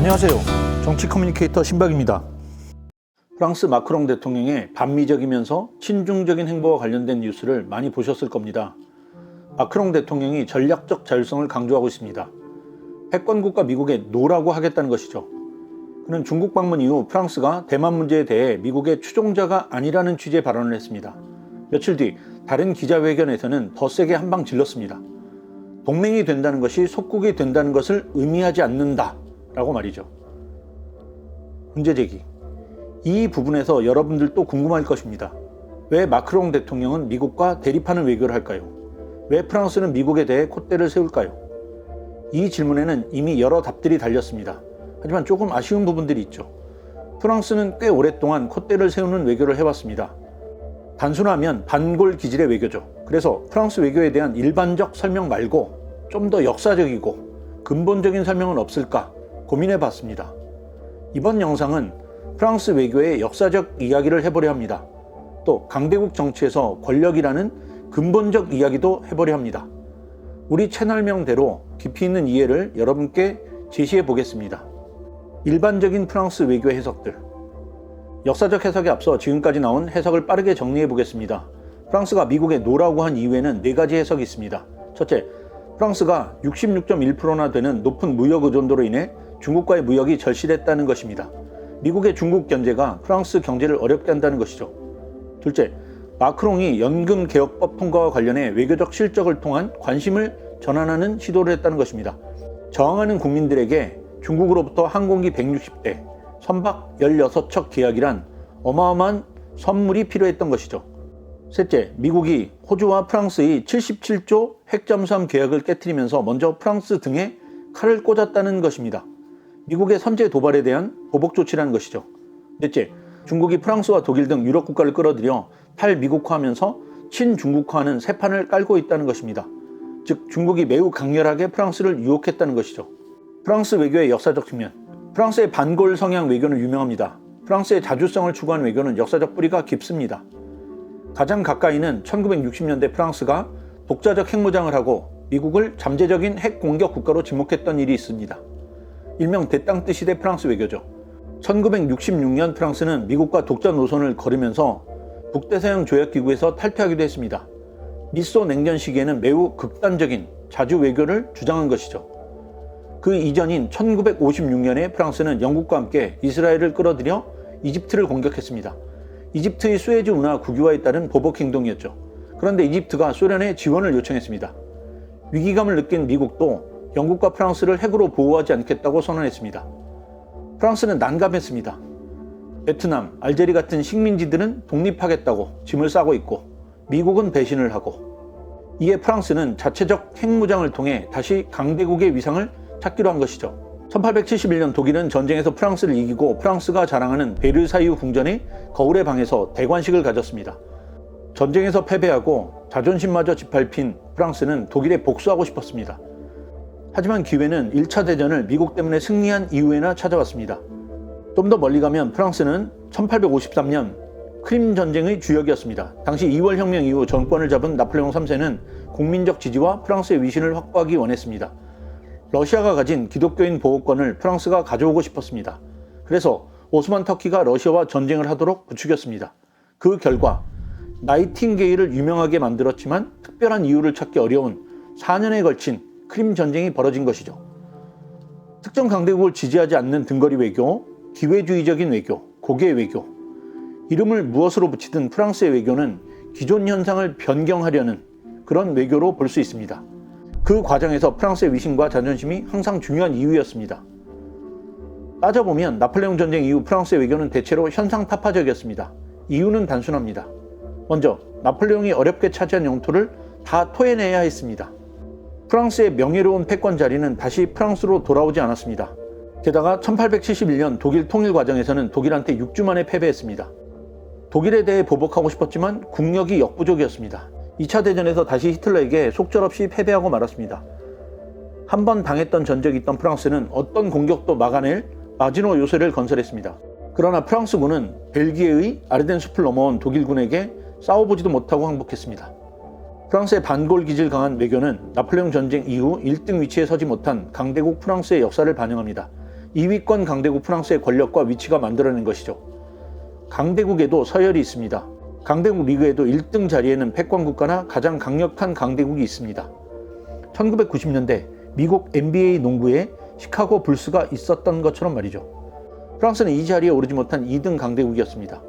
안녕하세요. 정치 커뮤니케이터 신박입니다. 프랑스 마크롱 대통령의 반미적이면서 친중적인 행보와 관련된 뉴스를 많이 보셨을 겁니다. 마크롱 대통령이 전략적 자율성을 강조하고 있습니다. 패권국가 미국에 노라고 하겠다는 것이죠. 그는 중국 방문 이후 프랑스가 대만 문제에 대해 미국의 추종자가 아니라는 취지의 발언을 했습니다. 며칠 뒤 다른 기자회견에서는 더 세게 한 방 질렀습니다. 동맹이 된다는 것이 속국이 된다는 것을 의미하지 않는다. 라고 말이죠. 문제 제기. 이 부분에서 여러분들도 궁금할 것입니다. 왜 마크롱 대통령은 미국과 대립하는 외교를 할까요? 왜 프랑스는 미국에 대해 콧대를 세울까요? 이 질문에는 이미 여러 답들이 달렸습니다. 하지만 조금 아쉬운 부분들이 있죠. 프랑스는 꽤 오랫동안 콧대를 세우는 외교를 해왔습니다. 단순하면 반골 기질의 외교죠. 그래서 프랑스 외교에 대한 일반적 설명 말고 좀 더 역사적이고 근본적인 설명은 없을까 고민해 봤습니다. 이번 영상은 프랑스 외교의 역사적 이야기를 해보려 합니다. 또 강대국 정치에서 권력이라는 근본적 이야기도 해보려 합니다. 우리 채널명대로 깊이 있는 이해를 여러분께 제시해 보겠습니다. 일반적인 프랑스 외교 해석들. 역사적 해석에 앞서 지금까지 나온 해석을 빠르게 정리해 보겠습니다. 프랑스가 미국에 노라고 한 이유에는 네 가지 해석이 있습니다. 첫째, 프랑스가 66.1%나 되는 높은 무역 의존도로 인해 중국과의 무역이 절실했다는 것입니다. 미국의 중국 견제가 프랑스 경제를 어렵게 한다는 것이죠. 둘째, 마크롱이 연금 개혁법 통과와 관련해 외교적 실적을 통한 관심을 전환하는 시도를 했다는 것입니다. 저항하는 국민들에게 중국으로부터 항공기 160대, 선박 16척 계약이란 어마어마한 선물이 필요했던 것이죠. 셋째, 미국이 호주와 프랑스의 77조 핵잠수함 계약을 깨뜨리면서 먼저 프랑스 등에 칼을 꽂았다는 것입니다. 미국의 선제 도발에 대한 보복 조치라는 것이죠. 넷째, 중국이 프랑스와 독일 등 유럽 국가를 끌어들여 탈미국화하면서 친중국화하는 새 판을 깔고 있다는 것입니다. 즉 중국이 매우 강렬하게 프랑스를 유혹했다는 것이죠. 프랑스 외교의 역사적 측면. 프랑스의 반골 성향 외교는 유명합니다. 프랑스의 자주성을 추구한 외교는 역사적 뿌리가 깊습니다. 가장 가까이는 1960년대 프랑스가 독자적 핵무장을 하고 미국을 잠재적인 핵 공격 국가로 지목했던 일이 있습니다. 일명 대땅 시대 프랑스 외교죠. 1966년 프랑스는 미국과 독자 노선을 걸으면서 북대서양 조약기구에서 탈퇴하기도 했습니다. 미소 냉전 시기에는 매우 극단적인 자주 외교를 주장한 것이죠. 그 이전인 1956년에 프랑스는 영국과 함께 이스라엘을 끌어들여 이집트를 공격했습니다. 이집트의 수에즈 운하 국유화에 따른 보복 행동이었죠. 그런데 이집트가 소련에 지원을 요청했습니다. 위기감을 느낀 미국도 영국과 프랑스를 핵으로 보호하지 않겠다고 선언했습니다. 프랑스는 난감했습니다. 베트남, 알제리 같은 식민지들은 독립하겠다고 짐을 싸고 있고 미국은 배신을 하고 이에 프랑스는 자체적 핵무장을 통해 다시 강대국의 위상을 찾기로 한 것이죠. 1871년 독일은 전쟁에서 프랑스를 이기고 프랑스가 자랑하는 베르사유 궁전의 거울의 방에서 대관식을 가졌습니다. 전쟁에서 패배하고 자존심마저 짓밟힌 프랑스는 독일에 복수하고 싶었습니다. 하지만 기회는 1차 대전을 미국 때문에 승리한 이후에나 찾아왔습니다. 좀 더 멀리 가면 프랑스는 1853년 크림 전쟁의 주역이었습니다. 당시 2월 혁명 이후 정권을 잡은 나폴레옹 3세는 국민적 지지와 프랑스의 위신을 확보하기 원했습니다. 러시아가 가진 기독교인 보호권을 프랑스가 가져오고 싶었습니다. 그래서 오스만 터키가 러시아와 전쟁을 하도록 부추겼습니다. 그 결과 나이팅게일을 유명하게 만들었지만 특별한 이유를 찾기 어려운 4년에 걸친 크림 전쟁이 벌어진 것이죠. 특정 강대국을 지지하지 않는 등거리 외교, 기회주의적인 외교, 고개 외교. 이름을 무엇으로 붙이든 프랑스의 외교는 기존 현상을 변경하려는 그런 외교로 볼 수 있습니다. 그 과정에서 프랑스의 위신과 자존심이 항상 중요한 이유였습니다. 따져보면 나폴레옹 전쟁 이후 프랑스의 외교는 대체로 현상 타파적이었습니다. 이유는 단순합니다. 먼저 나폴레옹이 어렵게 차지한 영토를 다 토해내야 했습니다. 프랑스의 명예로운 패권 자리는 다시 프랑스로 돌아오지 않았습니다. 게다가 1871년 독일 통일 과정에서는 독일한테 6주 만에 패배했습니다. 독일에 대해 보복하고 싶었지만 국력이 역부족이었습니다. 2차 대전에서 다시 히틀러에게 속절없이 패배하고 말았습니다. 한 번 당했던 전적이 있던 프랑스는 어떤 공격도 막아낼 마지노 요새를 건설했습니다. 그러나 프랑스군은 벨기에의 아르덴 숲을 넘어온 독일군에게 싸워보지도 못하고 항복했습니다. 프랑스의 반골 기질 강한 외교는 나폴레옹 전쟁 이후 1등 위치에 서지 못한 강대국 프랑스의 역사를 반영합니다. 2위권 강대국 프랑스의 권력과 위치가 만들어낸 것이죠. 강대국에도 서열이 있습니다. 강대국 리그에도 1등 자리에는 패권 국가나 가장 강력한 강대국이 있습니다. 1990년대 미국 NBA 농구에 시카고 불스가 있었던 것처럼 말이죠. 프랑스는 이 자리에 오르지 못한 2등 강대국이었습니다.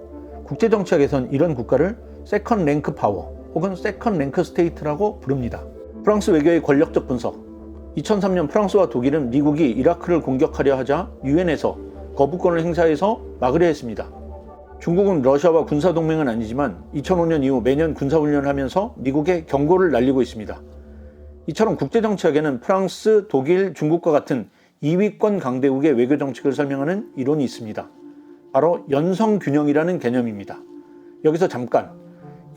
국제정치학에선 이런 국가를 세컨 랭크 파워 혹은 세컨 랭크 스테이트라고 부릅니다. 프랑스 외교의 권력적 분석 2003년 프랑스와 독일은 미국이 이라크를 공격하려 하자 유엔에서 거부권을 행사해서 막으려 했습니다. 중국은 러시아와 군사동맹은 아니지만 2005년 이후 매년 군사훈련을 하면서 미국에 경고를 날리고 있습니다. 이처럼 국제정치학에는 프랑스, 독일, 중국과 같은 2위권 강대국의 외교 정책을 설명하는 이론이 있습니다. 바로 연성균형이라는 개념입니다. 여기서 잠깐,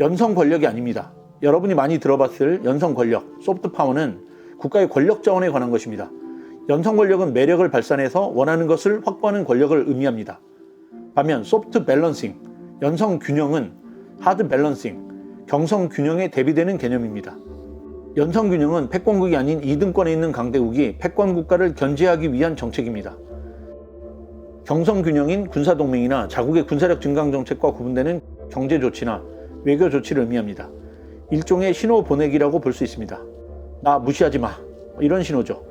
연성 권력이 아닙니다. 여러분이 많이 들어봤을 연성 권력, 소프트 파워는 국가의 권력 자원에 관한 것입니다. 연성 권력은 매력을 발산해서 원하는 것을 확보하는 권력을 의미합니다. 반면 소프트 밸런싱, 연성 균형은 하드 밸런싱, 경성 균형에 대비되는 개념입니다. 연성 균형은 패권국이 아닌 2등권에 있는 강대국이 패권 국가를 견제하기 위한 정책입니다. 경성 균형인 군사 동맹이나 자국의 군사력 증강 정책과 구분되는 경제 조치나 외교 조치를 의미합니다. 일종의 신호 보내기라고 볼 수 있습니다. 나 무시하지 마. 이런 신호죠.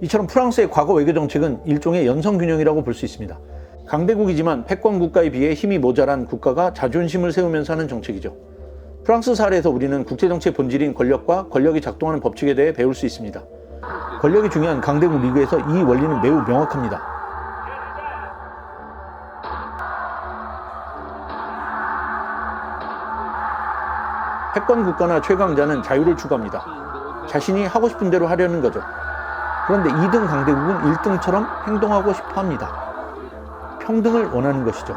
이처럼 프랑스의 과거 외교 정책은 일종의 연성 균형이라고 볼 수 있습니다. 강대국이지만 패권 국가에 비해 힘이 모자란 국가가 자존심을 세우면서 하는 정책이죠. 프랑스 사례에서 우리는 국제정치의 본질인 권력과 권력이 작동하는 법칙에 대해 배울 수 있습니다. 권력이 중요한 강대국 리그에서 이 원리는 매우 명확합니다. 패권 국가나 최강자는 자유를 추구합니다. 자신이 하고 싶은 대로 하려는 거죠. 그런데 2등 강대국은 1등처럼 행동하고 싶어 합니다. 평등을 원하는 것이죠.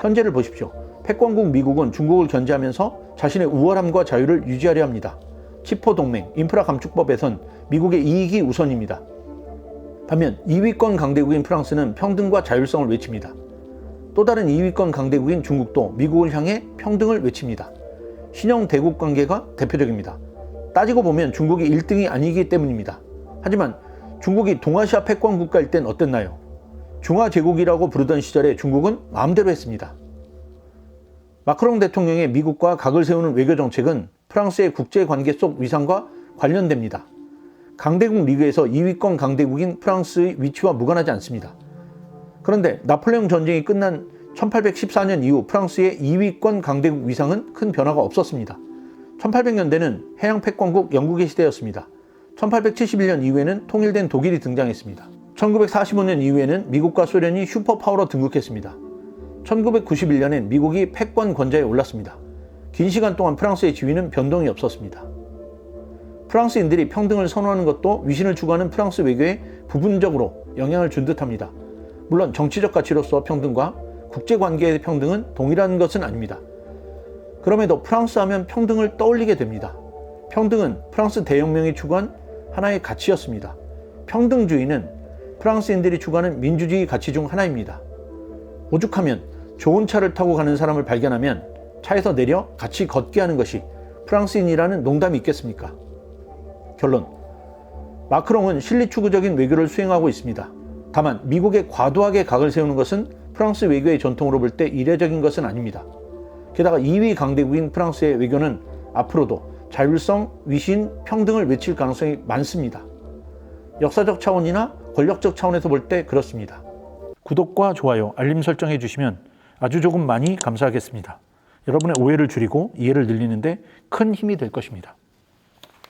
현재를 보십시오. 패권국 미국은 중국을 견제하면서 자신의 우월함과 자유를 유지하려 합니다. 치포 동맹, 인프라 감축법에선 미국의 이익이 우선입니다. 반면 2위권 강대국인 프랑스는 평등과 자율성을 외칩니다. 또 다른 2위권 강대국인 중국도 미국을 향해 평등을 외칩니다. 신형 대국 관계가 대표적입니다. 따지고 보면 중국이 1등이 아니기 때문입니다. 하지만 중국이 동아시아 패권 국가일 땐 어땠나요? 중화제국이라고 부르던 시절에 중국은 마음대로 했습니다. 마크롱 대통령의 미국과 각을 세우는 외교 정책은 프랑스의 국제 관계 속 위상과 관련됩니다. 강대국 리그에서 2위권 강대국인 프랑스의 위치와 무관하지 않습니다. 그런데 나폴레옹 전쟁이 끝난 1814년 이후 프랑스의 2위권 강대국 위상은 큰 변화가 없었습니다. 1800년대는 해양 패권국 영국의 시대였습니다. 1871년 이후에는 통일된 독일이 등장했습니다. 1945년 이후에는 미국과 소련이 슈퍼파워로 등극했습니다. 1991년엔 미국이 패권 권좌에 올랐습니다. 긴 시간 동안 프랑스의 지위는 변동이 없었습니다. 프랑스인들이 평등을 선호하는 것도 위신을 추구하는 프랑스 외교에 부분적으로 영향을 준 듯합니다. 물론 정치적 가치로서 평등과 국제관계의 평등은 동일한 것은 아닙니다. 그럼에도 프랑스 하면 평등을 떠올리게 됩니다. 평등은 프랑스 대혁명이 추구한 하나의 가치였습니다. 평등주의는 프랑스인들이 추구하는 민주주의 가치 중 하나입니다. 오죽하면 좋은 차를 타고 가는 사람을 발견하면 차에서 내려 같이 걷게 하는 것이 프랑스인이라는 농담이 있겠습니까? 결론. 마크롱은 실리 추구적인 외교를 수행하고 있습니다. 다만 미국에 과도하게 각을 세우는 것은 프랑스 외교의 전통으로 볼 때 이례적인 것은 아닙니다. 게다가 2위 강대국인 프랑스의 외교는 앞으로도 자율성, 위신, 평등을 외칠 가능성이 많습니다. 역사적 차원이나 권력적 차원에서 볼 때 그렇습니다. 구독과 좋아요, 알림 설정해 주시면 아주 조금 많이 감사하겠습니다. 여러분의 오해를 줄이고 이해를 늘리는데 큰 힘이 될 것입니다.